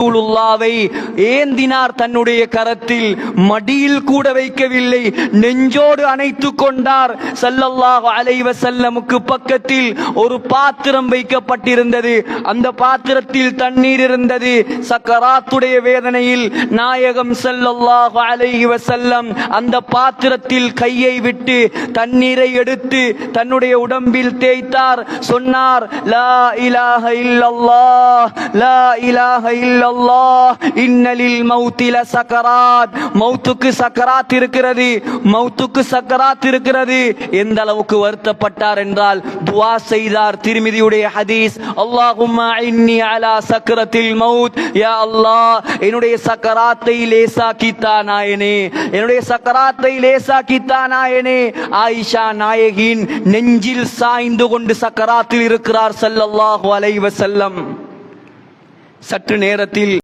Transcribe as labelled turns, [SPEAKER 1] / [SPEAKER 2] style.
[SPEAKER 1] ரசூலுல்லாவை ஏந்தினார் தன்னுடைய கரத்தில். மடியில் கூட வைக்கவில்லை. நெஞ்சோடு அணைத்துக் கொண்டார். ஸல்லல்லாஹு அலைவ செல்லமுக்கு பக்கத்தில் ஒரு பாத்திரம் வைக்கப்பட்டிருந்தது. அந்த பாத்திரத்தில் தண்ணீர் இருந்தது. சக்கராத்துடைய வேதனையில் நாயகம் ஸல்லல்லாஹு அலைவ செல்லம் அந்த பாத்திரத்தில் கையை விட்டு தண்ணீரை எடுத்து தன்னுடைய உடம்பில் தேய்த்தார். சொன்னார் லா இலாஹ இல்லல்லாஹ். லா இலாஹ இல்லல்லாஹ் இன்னலில் மௌத்தில சக்கராத் மௌத்துக்கு சக்கராத் இருக்கிறது. மௌத்துக்கு சக்கராத் இருக்கிறது. எந்த அளவுக்கு வருத்தப்பட்டார் என்றால் செய்தார் திருமிதியுடைய ஹதீஸ். அல்லாஹும்ம இன்னி அலா சக்கரத்தில் மவுத் யா அல்லாஹ் என்னுடைய சக்கராத்தை லேசாக்கித்தா நாயனே என்னுடைய சக்கராத்தை லேசாக்கித்தா நாயனே ஆயிஷா நாயகின் நெஞ்சில் சாய்ந்து கொண்டு சக்கராத்தில் இருக்கிறார் ஸல்லல்லாஹு அலைஹி சற்று நேரத்தில்